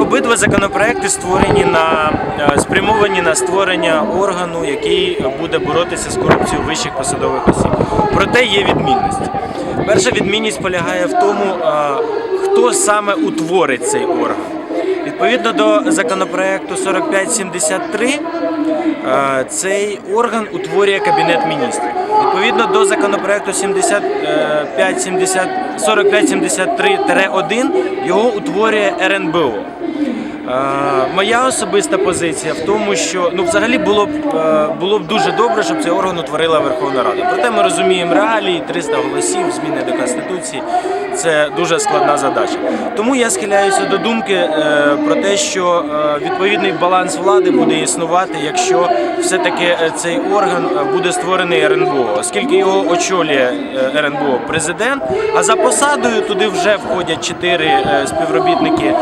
обидва законопроекти створені на е, спрямовані на створення органу, який буде боротися з корупцією вищих посадових осіб. Проте є відмінності. Перша відмінність полягає в тому, е, хто саме утворить цей орган. Відповідно до законопроекту 4573, е, цей орган утворює Кабінет міністрів. Відповідно до законопроекту 7570 4573-1 його утворює РНБО. Е, Моя особиста позиція в тому, що ну взагалі було б е, було б дуже добре, щоб цей орган утворила Верховна Рада. Проте ми розуміємо реалії, 300 голосів, зміни до конституції це дуже складна задача. Тому я схиляюся до думки е, про те, що відповідний баланс влади буде існувати, якщо все-таки е, цей орган буде створений РНБО, оскільки його очолює РНБО президент. А за посадою туди вже входять чотири співробітники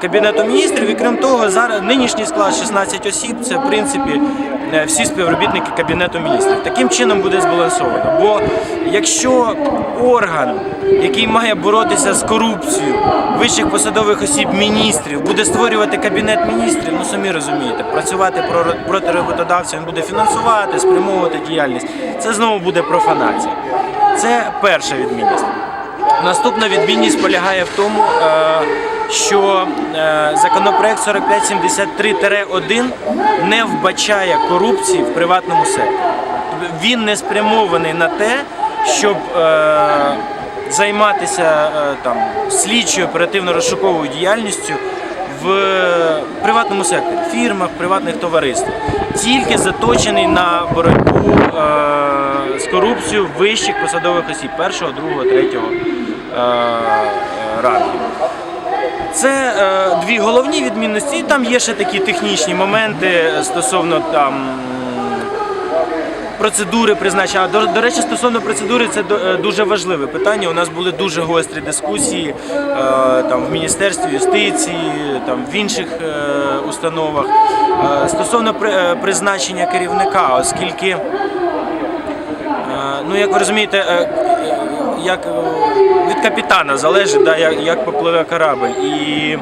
кабінету міністрів. І крім того, зараз нинішній склад 16 осіб. Це в принципі е, всі співробітники кабінету міністрів. Таким чином буде збалансовано. Бо якщо орган, який має боротися з корупцією вищих посадових осіб міністрів, буде створювати кабінет міністрів, ну самі розумієте, працювати проти роботодавця, він буде фінансувати, спрямовувати діяльність. Це знову буде профанація. Це перша відмінність. Наступна відмінність полягає в тому, е, що е, законопроект 4573-1 не вбачає корупції в приватному секторі. Він не спрямований на те, щоб е, займатися там слідчою оперативно-розшуковою діяльністю в приватному секторі, фірмах, приватних товариствах, тільки заточений на боротьбу з корупцією вищих посадових осіб першого, другого, третього е, е. Це е, дві головні відмінності. І там є ще такі технічні моменти стосовно там процедури призначення. До, до речі, стосовно процедури, це е, дуже важливе питання. У нас були дуже гострі дискусії там в Міністерстві юстиції, там в інших установах стосовно при- призначення керівника, оскільки. Ну, як ви розумієте, як е, від капітана залежить, да, як, як попливе корабль. І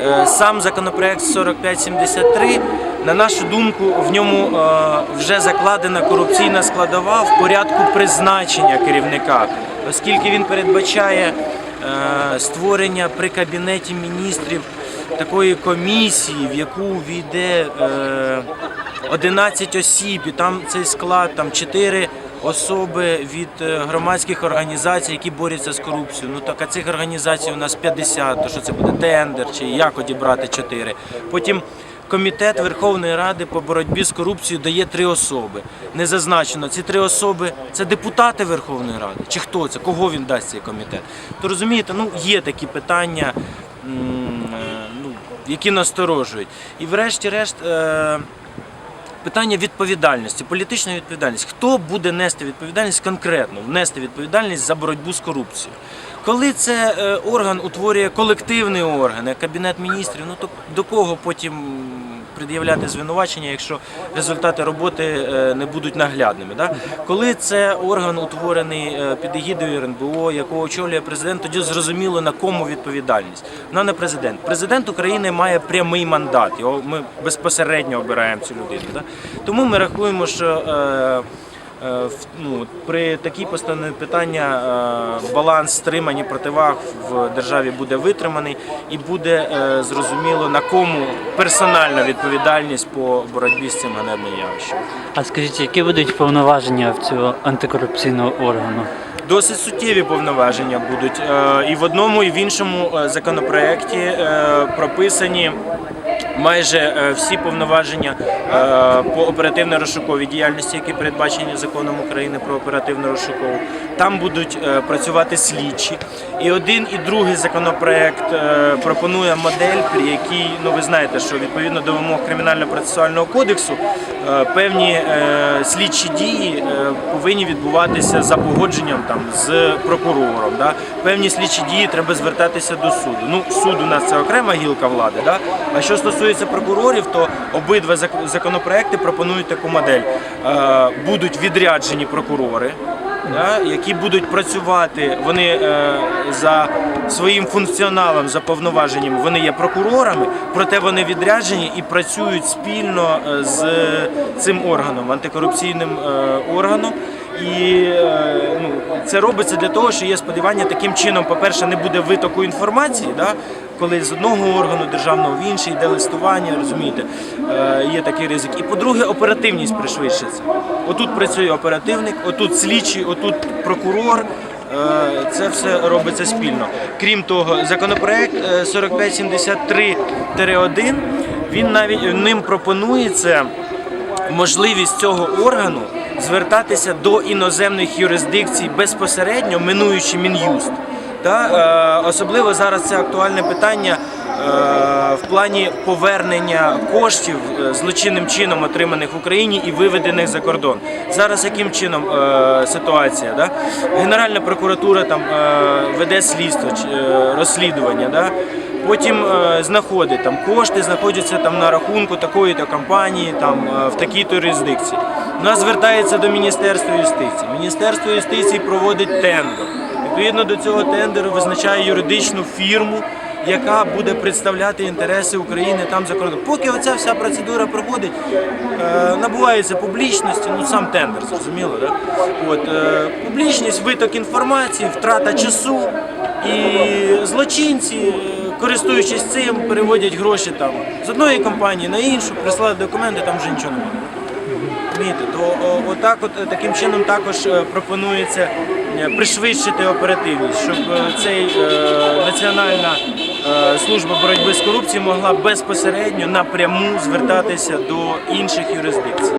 е, сам законопроект 4573, на нашу думку, в ньому е, вже закладена корупційна складова в порядку призначення керівника, оскільки він передбачає е, створення при кабінеті міністрів такої комісії, в яку війде е, 11 осіб, і там цей склад, там 4 особи від е, громадських організацій, які борються з корупцією. Ну так а цих організацій у нас 50, то що це буде тендер, чи як одібрати 4. Потім комітет Верховної Ради по боротьбі з корупцією дає три особи. Не зазначено, ці три особи це депутати Верховної Ради, чи хто це, кого він дасть цей комітет. То розумієте, ну є такі питання. е, Ну, які насторожують. І врешті-решт е, питання відповідальності, політичної відповідальності. Хто буде нести відповідальність конкретно, внести відповідальність за боротьбу з корупцією? Коли це е, орган утворює колективний орган, як кабінет міністрів, ну то до кого потім пред'являти звинувачення, якщо результати роботи е, не будуть наглядними? Коли це орган утворений е, під егідою РНБО, якого очолює президент, тоді зрозуміло на кому відповідальність. Вона не президент. Президент України має прямий мандат. Ми безпосередньо обираємо цю людину. Тому ми рахуємо, що е, ну, при такій постанові питання е, баланс стримань і противаг в державі буде витриманий і буде е, зрозуміло на кому персональна відповідальність по боротьбі з цим ганебним явищем. А скажіть, які будуть повноваження в цього антикорупційного органу? Досить суттєві повноваження будуть Е, і в одному, і в іншому е, законопроекті е, прописані. Майже е, всі повноваження е, по оперативно-розшуковій діяльності, які передбачені законом України про оперативно розшукову, там будуть е, працювати слідчі. І один і другий законопроект пропонує модель, при якій ну ви знаєте, що відповідно до вимог кримінально-процесуального кодексу певні слідчі дії повинні відбуватися за погодженням там з прокурором. Да? Певні слідчі дії треба звертатися до суду. Ну, суд у нас це окрема гілка влади. Да? А що стосується прокурорів, то обидва зак- законопроекти пропонують таку модель. Е, Будуть відряджені прокурори які будуть працювати. Вони е, за своїм функціоналом, за повноваженнями, вони є прокурорами, проте вони відряджені і працюють спільно е, з цим органом, антикорупційним органом. І е, ну, це робиться для того, що є сподівання таким чином, по-перше, не буде витоку інформації, да, коли з одного органу державного в інший йде листування, розумієте, е, є такий ризик. І по-друге, оперативність пришвидшиться. Отут працює оперативник, отут слідчий, отут прокурор. Е, Це все робиться спільно. Крім того, законопроект е, 4573-1, він навіть ним пропонується можливість цього органу звертатися до іноземних юрисдикцій безпосередньо, минуючи Мін'юст. Та, е, особливо зараз це актуальне питання е, в плані повернення коштів е, злочинним чином отриманих в Україні і виведених за кордон. Зараз яким чином ситуація? Да? Генеральна прокуратура там веде слідство, розслідування. Да? Потім е, знаходить там кошти, знаходяться там на рахунку такої-то компанії, там е, в такій-то юрисдикції. Вона звертається до Міністерства юстиції. Міністерство юстиції проводить тендер. Відповідно до цього тендеру визначає юридичну фірму, яка буде представляти інтереси України там за кордоном. Поки оця вся процедура проходить, е, набувається публічності, ну сам тендер, зрозуміло, да? От, публічність, виток інформації, втрата часу і злочинці, користуючись цим, переводять гроші там з одної компанії на іншу, прислали документи, там вже нічого немає. Розумієте, то отак, от е, таким чином також е, пропонується е, пришвидшити оперативність, щоб цей національна служба боротьби з корупцією могла безпосередньо напряму звертатися до інших юрисдикцій.